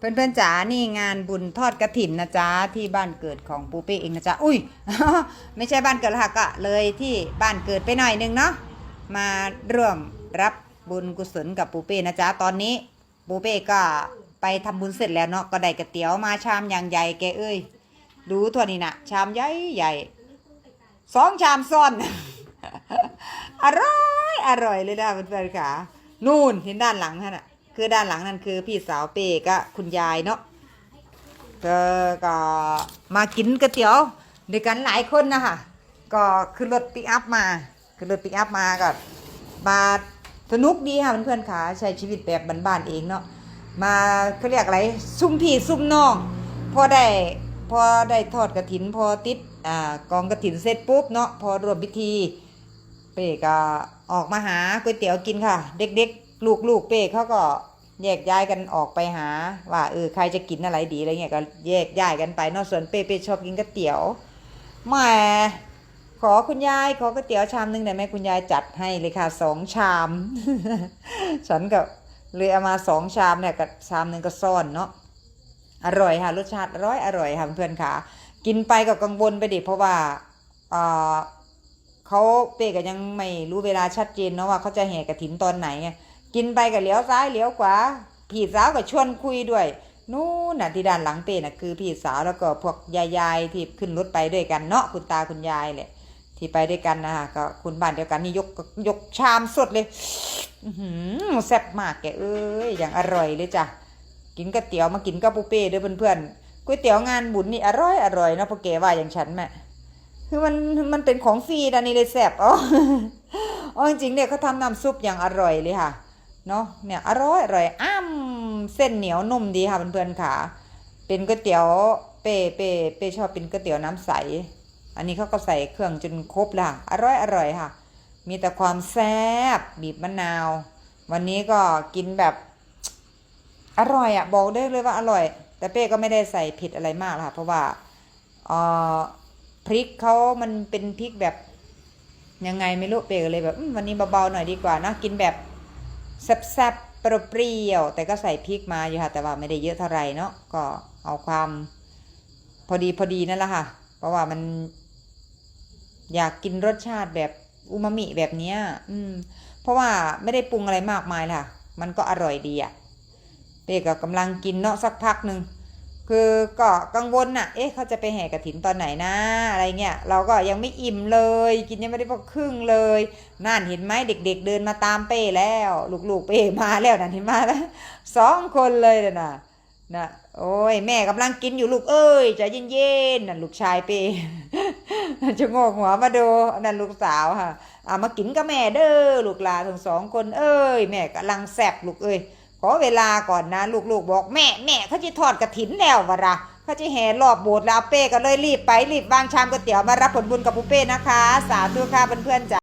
เพื่อนๆจ๋านี่งานบุญทอดกระถินนะจ๊ะที่บ้านเกิดของปูเป้เองนะจ๊ะอุ้ยไม่ใช่บ้านเกิดหรอกค่ะก็เลยที่บ้านเกิดไปหน่อยนึงเนาะมาร่วมรับบุญกุศลกับปูเป้นะจ๊ะตอนนี้ปูเป้ก็ไปทำบุญเสร็จแล้วเนาะก็ได้ก๋วยเตี๋ยวมาชามอย่างใหญ่แกเอ้ยดูทั่วนี่นะชามใหญ่ใหญ่สองชามซ้อนอร่อยอร่อยเลยนะเพื่อนๆค่ะนู่นเห็นด้านหลังท่านอะ คือด้านหลังนั่นคือพี่สาวเป้ก็คุณยายเนาะเธอก็มากินก๋วยเตี๋ยวด้วยกันหลายคนนะคะก็คือรถปิกอัพมาคือรถปิกอัพมาก็มาสนุกดีค่ะเพื่อนๆค่ะใช้ชีวิตแบบบ้านๆเองเนาะมาเขาเรียกอะไรซุ่มพี่ซุ่มน้องพอได้พอได้ทอดกระถินพอติดอ่ากองกระถินเสร็จปุ๊บเนาะพอรวมพิธีเป้ก็ออกมาหาก๋วยเตี๋ยวกินค่ะ เด็กๆ ลูกๆเป้เขาก็ แยกย้ายกันออกไปหา ว่าเออใครจะกินอะไรดีอะไรเงี้ยก็แยกย้ายกันไปนอกส่วนเป้เป้ชอบกินก๋วยเตี๋ยวแหม่ขอคุณยายขอก๋วยเตี๋ยวชามหนึงได้ไหมคุณยายจัดให้เลยค่ะสองชาม ฉันก็เลยเอามาสองชามเนี่ยกับชามหนึ่งก็ซ่อนเนาะอร่อยค่ะรสชาติอร่อยอร่อยค่ะเพื่อนค่ะ กินไปก็กังวลไปดิเพราะว่าอ่าเขาเป้ก็ยังไม่รู้เวลาชัดเจนเนาะว่าเขาจะแห่กระถินตอนไหนไง กินไปก็เลี้ยวซ้ายเลี้ยวขวาพี่สาวก็ชวนคุยด้วย นู่นน่ะที่ด้านหลังเป้น่ะคือพี่สาวแล้วก็พวกยายๆที่ขึ้นรถไปด้วยกันเนาะคุณตาคุณยายแหละที่ไปด้วยกันนะคะก็คุณบ้านเดียวกันนี่ยกยกชามสดเลยอืแซ่บมากแกเอ้ยอย่างอร่อยเลยจ้ะกินก๋วยเตี๋ยวมากินกับปูเป้ด้อเพื่อนๆก๋วยเตี๋ยวงานบุญนี่อร่อยอร่อยเนาะพอแกว่าอย่างฉันแม่คือมันมันเป็นของฟรีดานี่เลยแซ่บอ๋อจริงเนี่ยเขาทำน้ำซุปอย่างอร่อยเลยค่ะ เนาะเนี่ยอร่อยอร่อยอ้ำเส้นเหนียวนุ่มดีค่ะเพื่อนๆค่ะ เป็นก๋วยเตี๋ยวเป้เป้เป้ชอบเป็นก๋วยเตี๋ยวน้ำใส อันนี้เขาก็ใส่เครื่องจนครบละอร่อยอร่อยค่ะ มีแต่ความแซ่บบีบมะนาว วันนี้ก็กินแบบอร่อยอะบอกได้เลยว่าอร่อย แต่เป้ก็ไม่ได้ใส่ผ็ดอะไรมากค่ะเพราะว่าเอ่อพริกเขามันเป็นพริกแบบยังไงไม่รู้เปก็เลยแบบวันนี้เบาๆหน่อยดีกว่านะกินแบบ แซ่บๆเปรี้ยวแต่ก็ใส่พริกมาอยู่ค่ะแต่ว่าไม่ได้เยอะเท่าไหร่เนาะก็เอาความพอดีพอดีนั่นแหละค่ะ เพราะว่ามัน อยากกินรสชาติแบบอูมามิแบบเนี้ย อืม เพราะว่าไม่ได้ปรุงอะไรมากมายค่ะ มันก็อร่อยดีอะ่ะเป้ก็กำลังกินเนาะสักพักหนึ่ง คือก็กังวลน่ะ เอ๊ะเขาจะไปแห่กระถินตอนไหนนะอะไรเงี้ย เราก็ยังไม่อิ่มเลย กินยังไม่ได้พอครึ่งเลย นั่นเห็นไหมเด็กๆเดินมาตามเป้แล้ว ลูกๆเป้มาแล้วนั่นเห็นมาแล้วสองคนเลยน่ะนะนะโอ้ยแม่กำลังกินอยู่ลูกเอ้ยใจเย็นๆนั่นลูกชายเป้จะโงกหัวมาดูนั่นลูกสาวค่ะอ่ามากินกับแม่เด้อลูกหลานทั้งสองคนเอ้ย แม่กำลังแซบลูกเอ้ย ขอเวลาก่อนนะลูกๆบอกแม่แม่เขาจะทอดกระถินแล้ววะระเขาจะแห่รอบโบสถ์แล้วเป้ก็เลยรีบไปรีบวางชามก๋วยเตี๋ยวมารับผลบุญกับปุเป้นะคะ สาธุค่ะเพื่อนๆจ้ะ